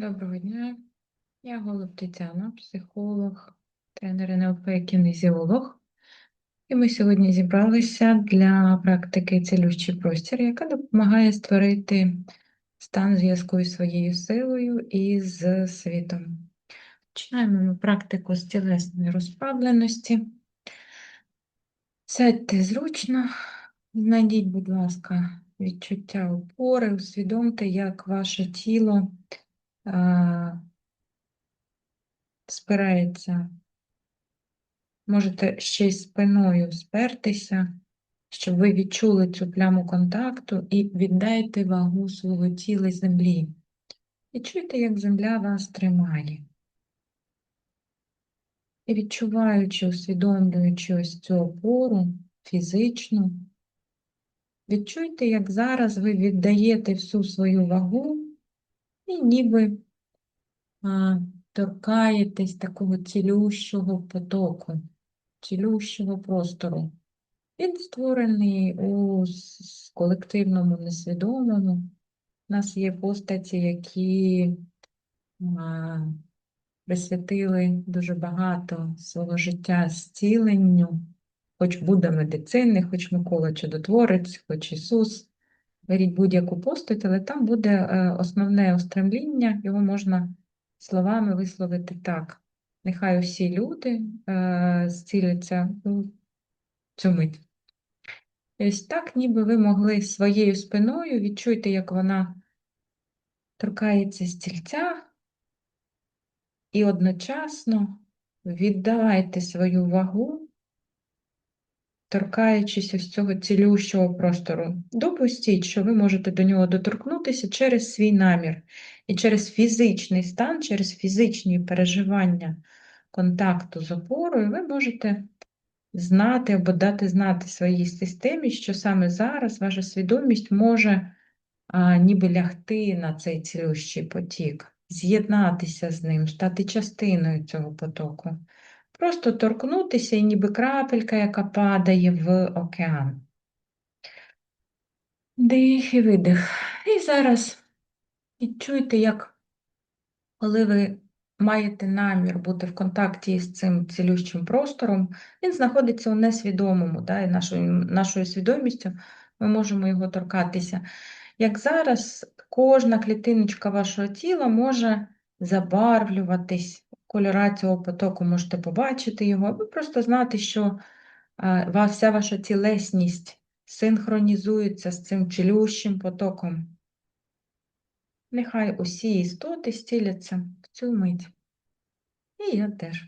Доброго дня. Я Голуб Тетяна, психолог, тренер НЛП, кінезіолог. І ми сьогодні зібралися для практики цілющий простір, яка допомагає створити стан зв'язку із своєю силою і з світом. Починаємо ми практику з тілесної розправленості. Сядьте зручно, знайдіть, будь ласка, відчуття опори, усвідомте, як ваше тіло спирається. Можете ще й спиною спертися, щоб ви відчули цю пляму контакту і віддайте вагу свого тіла землі. І чуйте, як земля вас тримає. І відчуваючи, усвідомлюючи ось цю опору фізичну, відчуйте, як зараз ви віддаєте всю свою вагу і ніби а, торкаєтесь такого цілющого потоку, цілющого простору. Він створений у колективному несвідомому. У нас є постаті, які а, присвятили дуже багато свого життя зціленню, хоч Будда медицини, хоч Микола Чудотворець, хоч Ісус. Беріть будь-яку постать, але там буде е, основне устремління, його можна словами висловити так. Нехай усі люди е, зціляться у цю мить. Ось так, ніби ви могли своєю спиною відчуйте, як вона торкається стільця, і одночасно віддавайте свою вагу, торкаючись ось цього цілющого простору. Допустіть, що ви можете до нього доторкнутися через свій намір і через фізичний стан, через фізичні переживання контакту з опорою, ви можете знати або дати знати своїй системі, що саме зараз ваша свідомість може а, ніби лягти на цей цілющий потік, з'єднатися з ним, стати частиною цього потоку. Просто торкнутися і ніби крапелька, яка падає в океан. Дих і видих. І зараз відчуйте, як коли ви маєте намір бути в контакті з цим цілющим простором, він знаходиться у несвідомому, да, і нашою, нашою свідомістю ми можемо його торкатися. Як зараз кожна клітиночка вашого тіла може забарвлюватись, кольора цього потоку можете побачити його, або просто знати, що а, вся ваша тілесність синхронізується з цим цілющим потоком. Нехай усі істоти стіляться в цю мить. І я теж.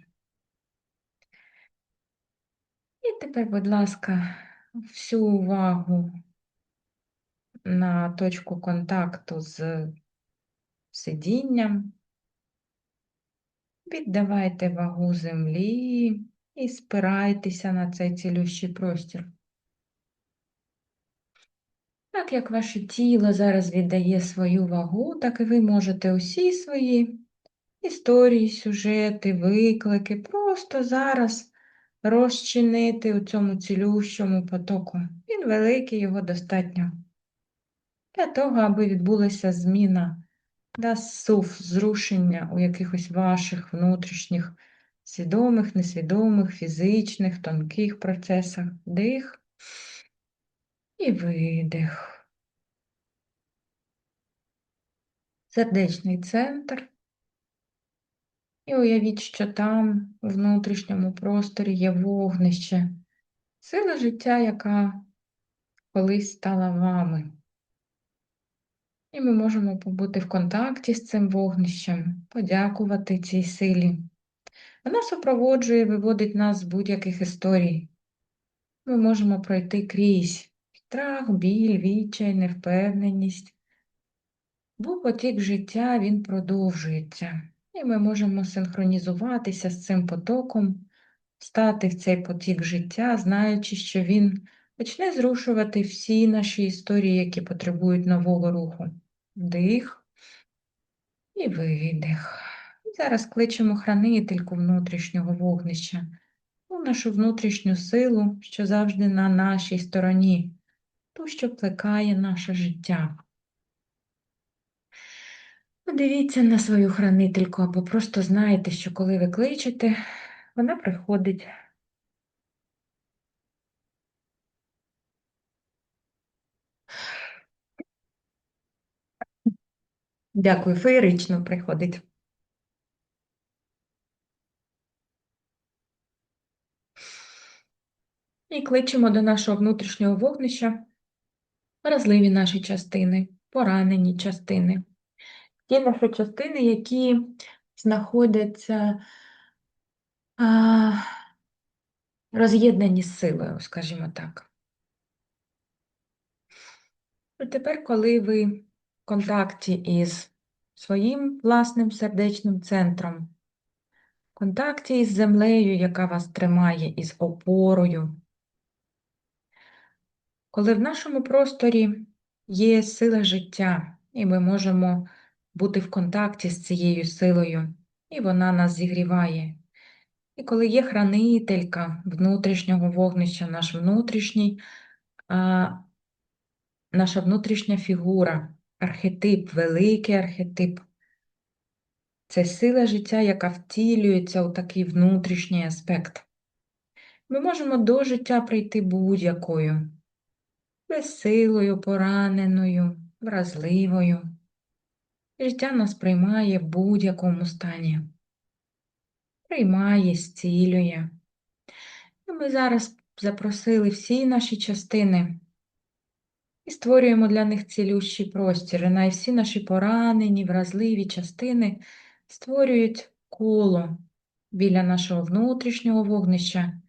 І тепер, будь ласка, всю увагу на точку контакту з сидінням. Віддавайте вагу землі і спирайтеся на цей цілющий простір. Так як ваше тіло зараз віддає свою вагу, так і ви можете усі свої історії, сюжети, виклики просто зараз розчинити у цьому цілющому потоку. Він великий, його достатньо. Для того, аби відбулася зміна, да, сув, зрушення у якихось ваших внутрішніх свідомих, несвідомих, фізичних, тонких процесах. Дих і видих. Сердечний центр. І уявіть, що там, у внутрішньому просторі, є вогнище, сила життя, яка колись стала вами. І ми можемо побути в контакті з цим вогнищем, подякувати цій силі. Вона супроводжує, виводить нас з будь-яких історій. Ми можемо пройти крізь страх, біль, відчай, невпевненість. Бо потік життя він продовжується, і ми можемо синхронізуватися з цим потоком, стати в цей потік життя, знаючи, що він почне зрушувати всі наші історії, які потребують нового руху. Вдих і видих. Зараз кличемо хранительку внутрішнього вогнища, нашу внутрішню силу, що завжди на нашій стороні, ту, що плекає наше життя. подивіться на свою хранительку, або просто знаєте, що коли ви кличете, вона приходить. Дякую, феєрично приходить. І кличемо до нашого внутрішнього вогнища вразливі наші частини, поранені частини. Ті наші частини, які знаходяться а, роз'єднані з силою, скажімо так. І тепер, коли ви контакті із своїм власним сердечним центром, в контакті із землею, яка вас тримає, із опорою, коли в нашому просторі є сила життя, і ми можемо бути в контакті з цією силою, і вона нас зігріває. І коли є хранителька внутрішнього вогнища, наш внутрішній, а, наша внутрішня фігура, архетип, великий архетип, це сила життя, яка втілюється у такий внутрішній аспект. Ми можемо до життя прийти будь-якою, безсилою, пораненою, вразливою. Життя нас приймає в будь-якому стані, приймає, зцілює. І ми зараз запросили всі наші частини і створюємо для них цілющий простір. І най всі наші поранені, вразливі частини створюють коло біля нашого внутрішнього вогнища.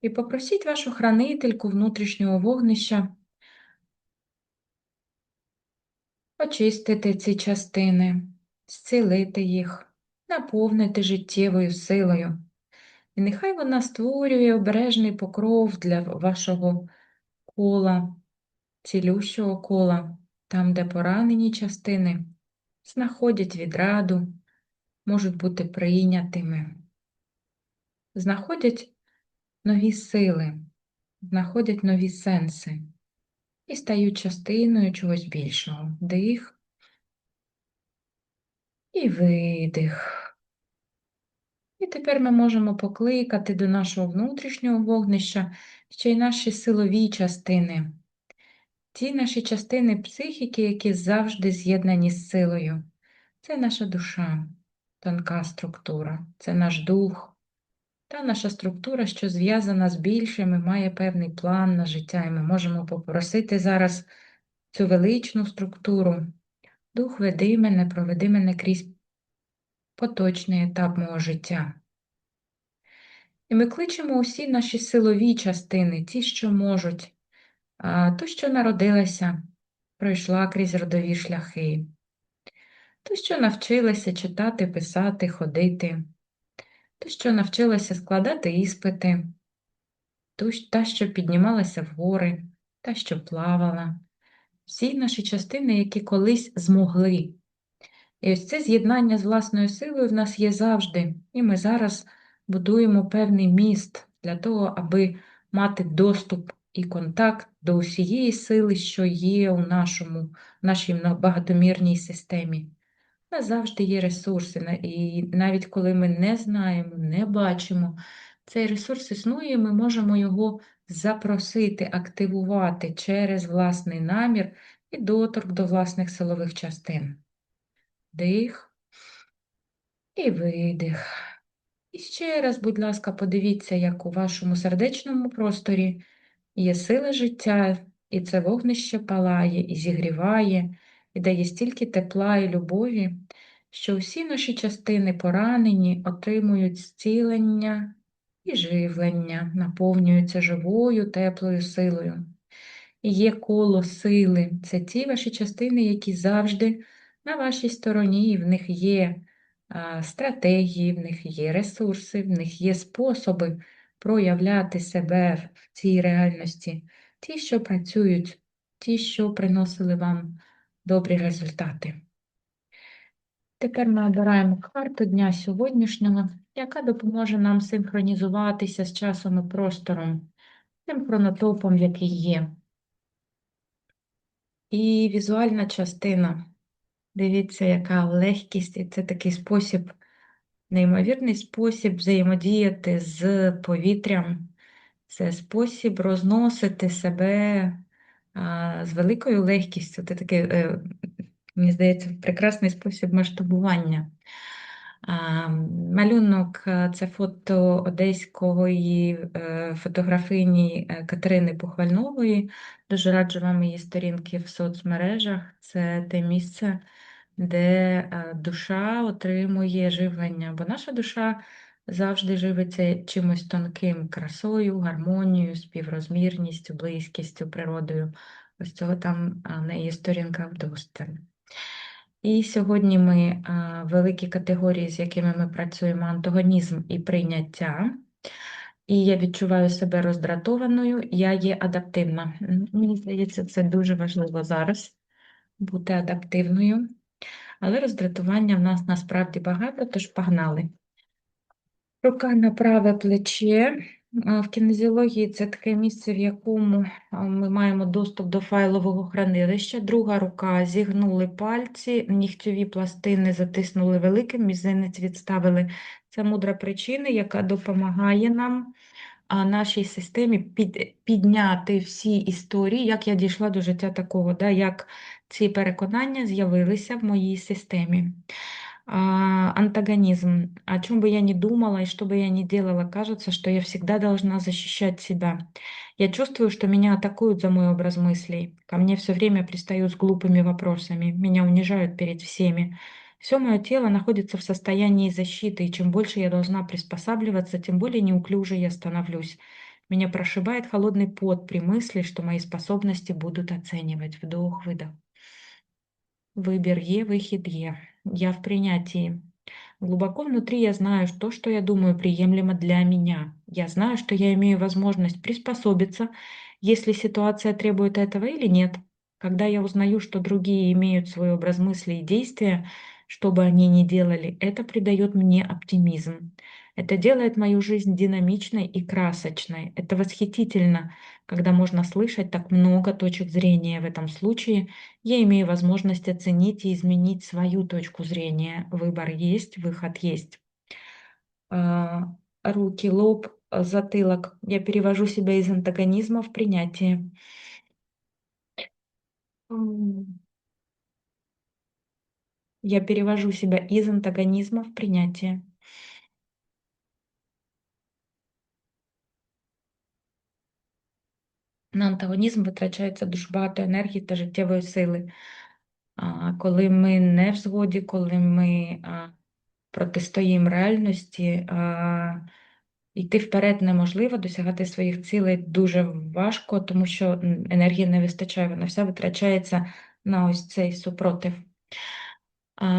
І попросіть вашу хранительку внутрішнього вогнища очистити ці частини, зцілити їх, наповнити життєвою силою. І нехай вона створює обережний покров для вашого кола, цілющого кола, там, де поранені частини знаходять відраду, можуть бути прийнятими, знаходять нові сили, знаходять нові сенси і стають частиною чогось більшого. Дих і видих. І тепер ми можемо покликати до нашого внутрішнього вогнища ще й наші силові частини. Ті наші частини психіки, які завжди з'єднані з силою. Це наша душа, тонка структура, це наш дух, та наша структура, що зв'язана з більшим і має певний план на життя, і ми можемо попросити зараз цю величну структуру. Дух веди мене, проведи мене крізь поточний етап мого життя. І ми кличемо усі наші силові частини, ті, що можуть, то, що народилася, пройшла крізь родові шляхи, то, що навчилася читати, писати, ходити, то, що навчилася складати іспити, та, що піднімалася в гори, та, що плавала, всі наші частини, які колись змогли. І ось це з'єднання з власною силою в нас є завжди, і ми зараз будуємо певний міст для того, аби мати доступ і контакт до усієї сили, що є у нашому, нашій багатомірній системі. У нас завжди є ресурси, і навіть коли ми не знаємо, не бачимо, цей ресурс існує, ми можемо його запросити, активувати через власний намір і доторк до власних силових частин. Дих і видих. І ще раз, будь ласка, подивіться, як у вашому сердечному просторі є сила життя, і це вогнище палає, і зігріває, і дає стільки тепла і любові, що всі наші частини поранені, отримують зцілення і живлення, наповнюються живою, теплою силою. І є коло сили це ті ваші частини, які завжди на вашій стороні, і в них є стратегії, в них є ресурси, в них є способи проявляти себе в цій реальності, ті, що працюють, ті, що приносили вам добрі результати. Тепер ми обираємо карту дня сьогоднішнього, яка допоможе нам синхронізуватися з часом і простором, тим хронотопом, який є. І візуальна частина Дивіться, яка легкість, і це такий спосіб, неймовірний спосіб взаємодіяти з повітрям. Це спосіб розносити себе з великою легкістю. Це такий, е, мені здається, прекрасний спосіб масштабування. Малюнок е, це фото одеської е, фотографині Катерини Похвальнової. Дуже раджу вам її сторінки в соцмережах. Це те місце, де душа отримує живлення, бо наша душа завжди живиться чимось тонким, красою, гармонією, співрозмірністю, близькістю, природою. Ось цього там в неї сторінка вдосталь. І сьогодні ми великі категорії, з якими ми працюємо, антагонізм і прийняття. І я відчуваю себе роздратованою, я є адаптивна. Мені здається, це дуже важливо зараз бути адаптивною. Але роздратування в нас насправді багато, тож погнали. Рука на праве плече. В кінезіології це таке місце, в якому ми маємо доступ до файлового хранилища. Друга рука зігнули пальці, нігтьові пластини затиснули великим, мізинець відставили. Це мудра причина, яка допомагає нам, нашій системі під, підняти всі історії, як я дійшла до життя такого, да, як ці переконання з'явилися в моїй системі антагонизм. О чем бы я ни думала и что бы я ни делала, кажется, что я всегда должна защищать себя. Я чувствую, что меня атакуют за мой образ мыслей. Ко мне все время пристают с глупыми вопросами. Меня унижают перед всеми. Все мое тело находится в состоянии защиты, и чем больше я должна приспосабливаться, тем более неуклюже я становлюсь. Меня прошибает холодный пот при мысли, что мои способности будут оценивать. Вдох-выдох. Выбор Е, выход Е. Я в принятии. Глубоко внутри я знаю, что, что я думаю, приемлемо для меня. Я знаю, что я имею возможность приспособиться, если ситуация требует этого или нет. Когда я узнаю, что другие имеют свой образ мысли и действия, что бы они ни делали, это придает мне оптимизм. Это делает мою жизнь динамичной и красочной. Это восхитительно, когда можно слышать так много точек зрения. В этом случае я имею возможность оценить и изменить свою точку зрения. Выбор есть, выход есть. А, руки, лоб, затылок. Я перевожу себя из антагонизма в принятие. Я перевожу себя из антагонизма в принятие. На антагонізм витрачається дуже багато енергії та життєвої сили. Коли ми не в згоді, коли ми протистоїмо реальності, йти вперед неможливо, досягати своїх цілей дуже важко, тому що енергії не вистачає, вона вся витрачається на ось цей супротив.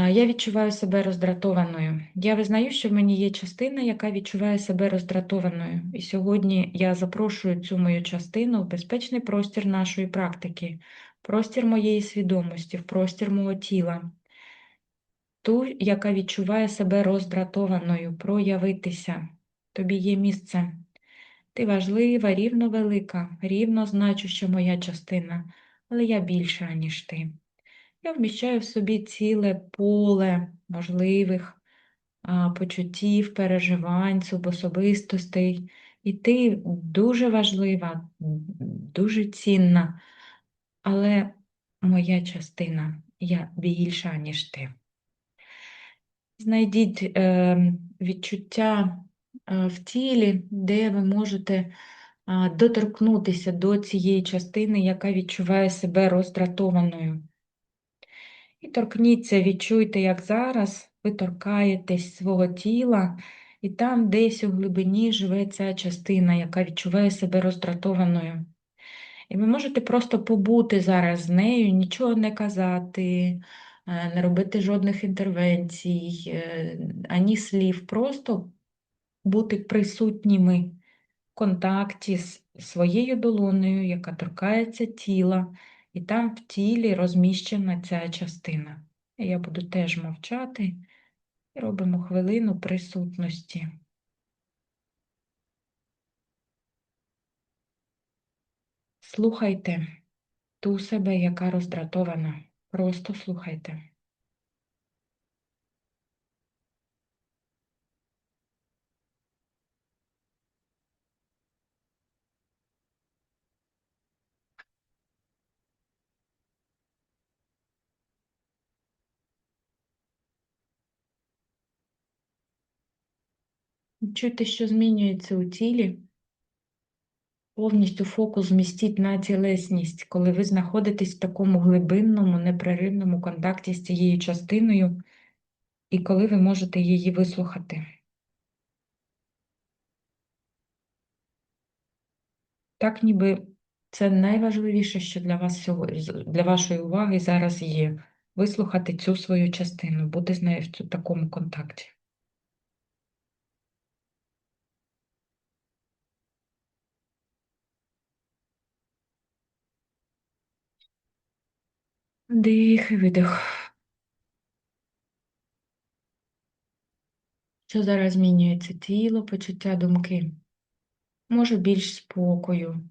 Я відчуваю себе роздратованою. Я визнаю, що в мені є частина, яка відчуває себе роздратованою. І сьогодні я запрошую цю мою частину в безпечний простір нашої практики, простір моєї свідомості, в простір мого тіла, ту, яка відчуває себе роздратованою, проявитися. Тобі є місце. Ти важлива, рівно велика, рівно значуща моя частина, але я більша, ніж ти. Я вміщаю в собі ціле поле можливих почуттів, переживань, субособистостей. І ти дуже важлива, дуже цінна, але моя частина, я більша, ніж ти. Знайдіть е, відчуття е, в тілі, де ви можете доторкнутися до цієї частини, яка відчуває себе роздратованою. І торкніться, відчуйте, як зараз ви торкаєтесь свого тіла, і там десь у глибині живе ця частина, яка відчуває себе роздратованою. І ви можете просто побути зараз з нею, нічого не казати, е, не робити жодних інтервенцій, е, ані слів, просто бути присутніми в контакті з своєю долонею, яка торкається тіла. І там в тілі розміщена ця частина. Я буду теж мовчати і робимо хвилину присутності. Слухайте ту себе, яка роздратована. Просто слухайте. Чуйте, що змінюється у тілі. Повністю фокус змістіть на тілесність, коли ви знаходитесь в такому глибинному, непреривному контакті з цією частиною, і коли ви можете її вислухати. Так, ніби це найважливіше, що для вас для вашої уваги зараз є вислухати цю свою частину, бути з нею в такому контакті. Дих і видих. Що зараз змінюється тіло, почуття думки? Може більш спокою,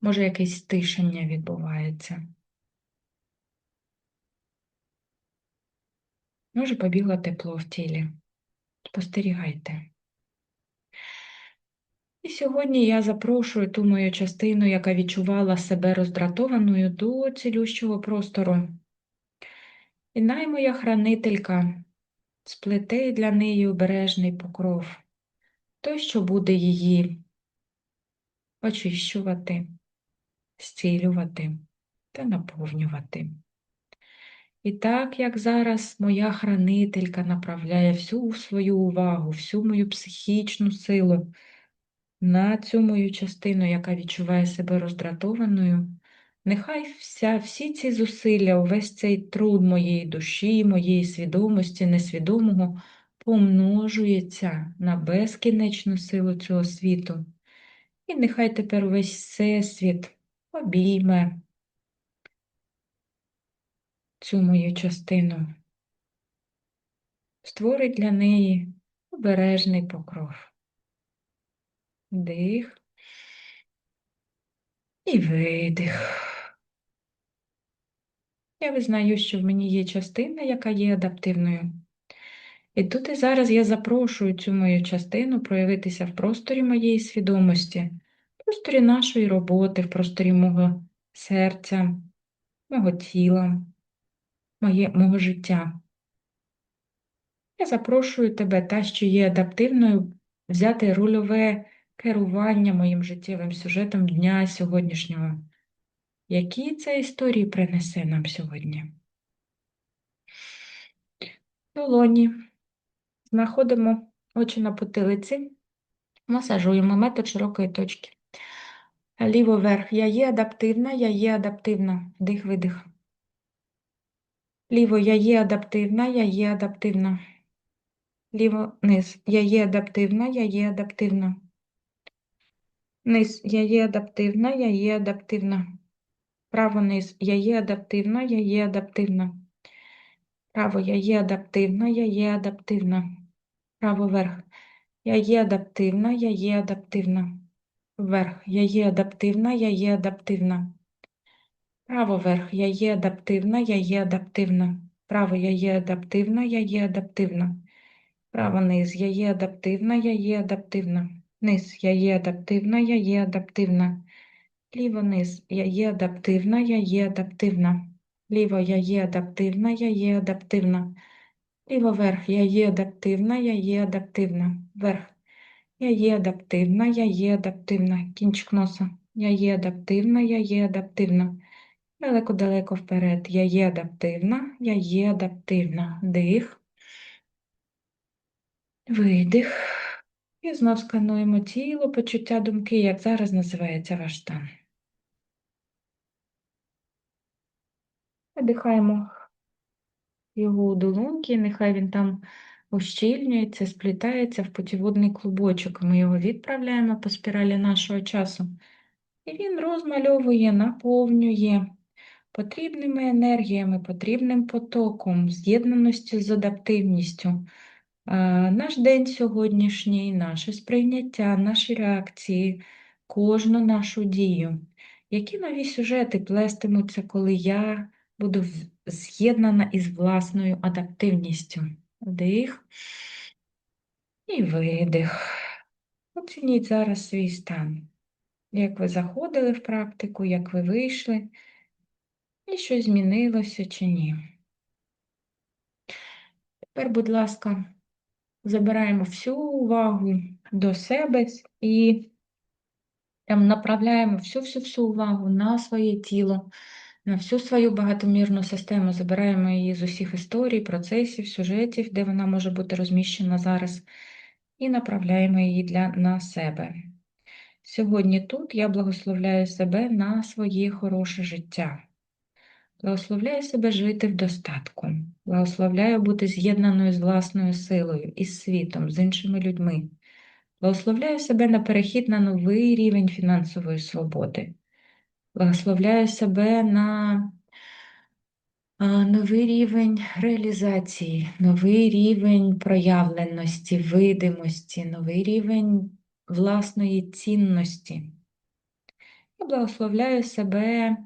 може якесь стишення відбувається. Може побігло тепло в тілі. Спостерігайте. І сьогодні я запрошую ту мою частину, яка відчувала себе роздратованою до цілющого простору. І най моя хранителька сплете для неї обережний покров, той, що буде її очищувати, зцілювати та наповнювати. І так, як зараз моя хранителька направляє всю свою увагу, всю мою психічну силу на цю мою частину, яка відчуває себе роздратованою, нехай вся, всі ці зусилля, увесь цей труд моєї душі, моєї свідомості, несвідомого помножується на безкінечну силу цього світу. І нехай тепер увесь всесвіт обійме цю мою частину, створить для неї обережний покров. Дих і видих. Я визнаю, що в мені є частина, яка є адаптивною. І тут і зараз я запрошую цю мою частину проявитися в просторі моєї свідомості, в просторі нашої роботи, в просторі мого серця, мого тіла, моє, мого життя. Я запрошую тебе, та, що є адаптивною, взяти рольове керування моїм життєвим сюжетом дня сьогоднішнього. Які це історії принесе нам сьогодні? Долоні. Знаходимо очі на потилиці, масажуємо метод широкої точки. Ліво вверх. Я є адаптивна, я є адаптивна. Дих, видих. Ліво я є адаптивна, я є адаптивна. Ліво низ. Я є адаптивна, я є адаптивна. Низ. Я є адаптивна, я є адаптивна. Право низ. Я є адаптивна, я є адаптивна. Право я є адаптивна, я є адаптивна. Право вверх. Я є адаптивна, я є адаптивна. Вверх. Я є адаптивна, я є адаптивна. Право вверх. Я є адаптивна, я є адаптивна. Право я є адаптивна, я є адаптивна. Право низ. Я є адаптивна, я є адаптивна. Низ. Я є адаптивна, я є адаптивна. Ліво низ. Я є адаптивна, я є адаптивна. Ліво я є адаптивна, я є адаптивна. Ліво вверх. Я є адаптивна, я є адаптивна. Вверх. Я є адаптивна, я є адаптивна. Кінчик носа. Я є адаптивна, я є адаптивна. Далеко-далеко вперед. Я є адаптивна, я є адаптивна. Дих. Видих. І знов скануємо тіло, почуття думки, як зараз називається ваш стан. Видихаємо його у долоньки, нехай він там ущільнюється, сплітається в путіводний клубочок. Ми його відправляємо по спіралі нашого часу. І він розмальовує, наповнює потрібними енергіями, потрібним потоком, з'єднаності з адаптивністю. Наш день сьогоднішній, наше сприйняття, наші реакції, кожну нашу дію. Які нові сюжети плестимуться, коли я буду з'єднана із власною адаптивністю? Вдих і видих. Оцініть зараз свій стан. Як ви заходили в практику, як ви вийшли, і що змінилося чи ні. Тепер, будь ласка, забираємо всю увагу до себе і там направляємо всю-всю-всю увагу на своє тіло, на всю свою багатомірну систему, забираємо її з усіх історій, процесів, сюжетів, де вона може бути розміщена зараз, і направляємо її для, на себе. Сьогодні тут я благословляю себе на своє хороше життя. Благословляю себе жити в достатку, благословляю бути з'єднаною з власною силою, із світом, з іншими людьми. Благословляю себе на перехід на новий рівень фінансової свободи. Благословляю себе на новий рівень реалізації, новий рівень проявленості, видимості, новий рівень власної цінності. Я благословляю себе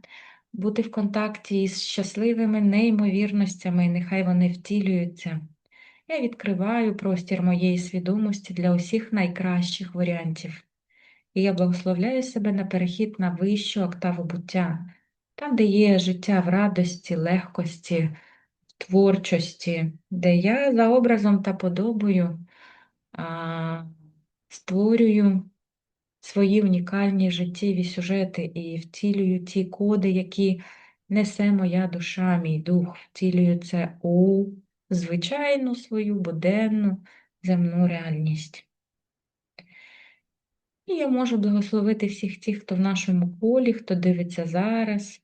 бути в контакті з щасливими неймовірностями, нехай вони втілюються. Я відкриваю простір моєї свідомості для усіх найкращих варіантів. І я благословляю себе на перехід на вищу октаву буття, там, де є життя в радості, легкості, творчості, де я за образом та подобою а, створюю свої унікальні життєві сюжети і втілюю ті коди, які несе моя душа, мій дух, втілюю це у звичайну свою буденну земну реальність. І я можу благословити всіх тих, хто в нашому колі, хто дивиться зараз,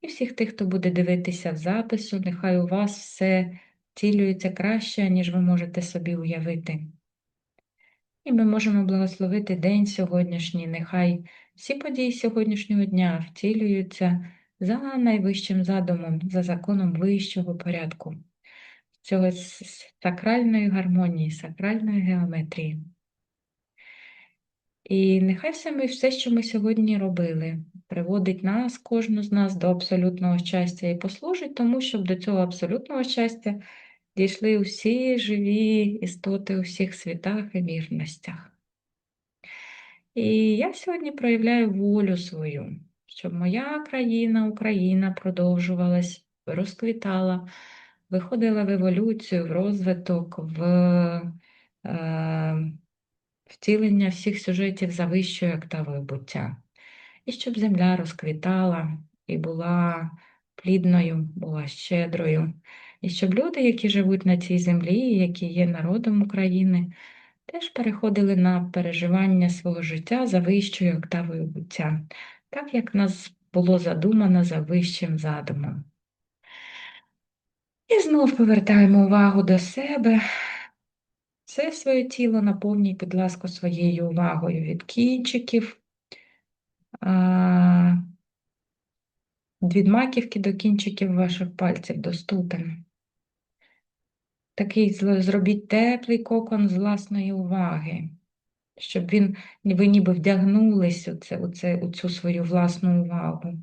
і всіх тих, хто буде дивитися в запису, нехай у вас все втілюється краще, ніж ви можете собі уявити. І ми можемо благословити день сьогоднішній, нехай всі події сьогоднішнього дня втілюються за найвищим задумом, за законом вищого порядку, цього сакральної гармонії, сакральної геометрії. І нехай все, ми, все, що ми сьогодні робили, приводить нас, кожну з нас до абсолютного щастя і послужить тому, щоб до цього абсолютного щастя дійшли усі живі істоти у всіх світах і вірностях. І я сьогодні проявляю волю свою, щоб моя країна, Україна продовжувалась, розквітала, виходила в еволюцію, в розвиток, в е, втілення всіх сюжетів за вищою октавою буття. І щоб земля розквітала і була плідною, була щедрою. І щоб люди, які живуть на цій землі, які є народом України, теж переходили на переживання свого життя за вищою октавою буття, так як нас було задумано за вищим задумом. І знов повертаємо увагу до себе. Все своє тіло наповніть, будь ласка, своєю увагою від кінчиків, від маківки до кінчиків ваших пальців до ступен. Такий зробіть теплий кокон з власної уваги, щоб він, ви ніби вдягнулись у, це, у, це, у цю свою власну увагу.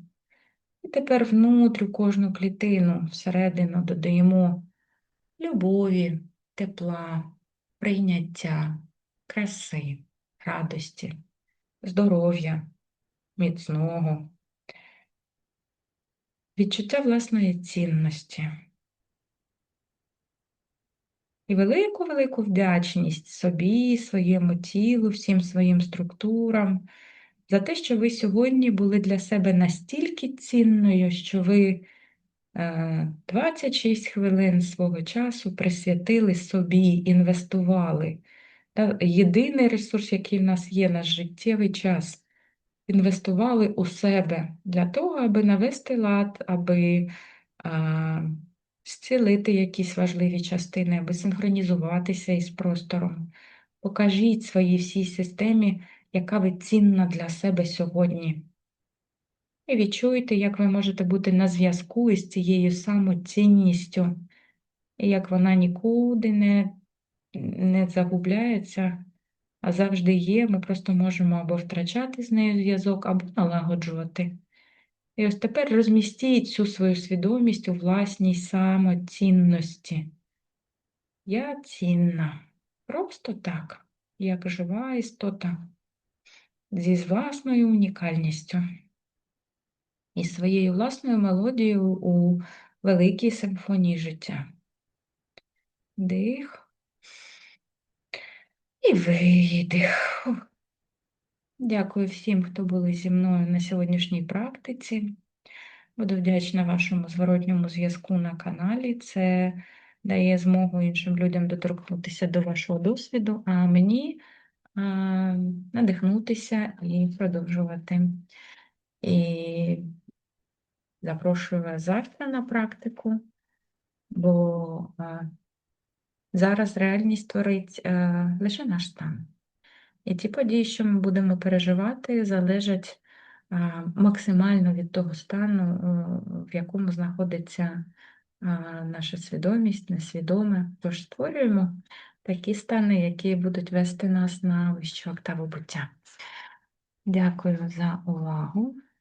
І тепер внутрі кожну клітину всередину додаємо любові, тепла, прийняття, краси, радості, здоров'я, міцного, відчуття власної цінності. І велику-велику вдячність собі, своєму тілу, всім своїм структурам за те, що ви сьогодні були для себе настільки цінною, що ви 26 е, хвилин свого часу присвятили собі, інвестували. Єдиний ресурс, який в нас є, наш життєвий час, інвестували у себе для того, аби навести лад, аби зцілити якісь важливі частини, аби синхронізуватися із простором. Покажіть своїй всій системі, яка ви цінна для себе сьогодні. І відчуйте, як ви можете бути на зв'язку із цією самоцінністю, і як вона нікуди не, не загубляється, а завжди є. Ми просто можемо або втрачати з нею зв'язок, або налагоджувати. І ось тепер розмістіть цю свою свідомість у власній самоцінності. Я цінна. Просто так, як жива істота, зі власною унікальністю і своєю власною мелодією у великій симфонії життя. Дих. І видих. Дякую всім, хто були зі мною на сьогоднішній практиці. Буду вдячна вашому зворотньому зв'язку на каналі. Це дає змогу іншим людям доторкнутися до вашого досвіду, а мені а, надихнутися і продовжувати. І запрошую вас завтра на практику, бо а, зараз реальність творить а, лише наш стан. І ті події, що ми будемо переживати, залежать максимально від того стану, е, в якому знаходиться наша свідомість, несвідоме. Тож створюємо такі стани, які будуть вести нас на вищу октаву буття. Дякую за увагу.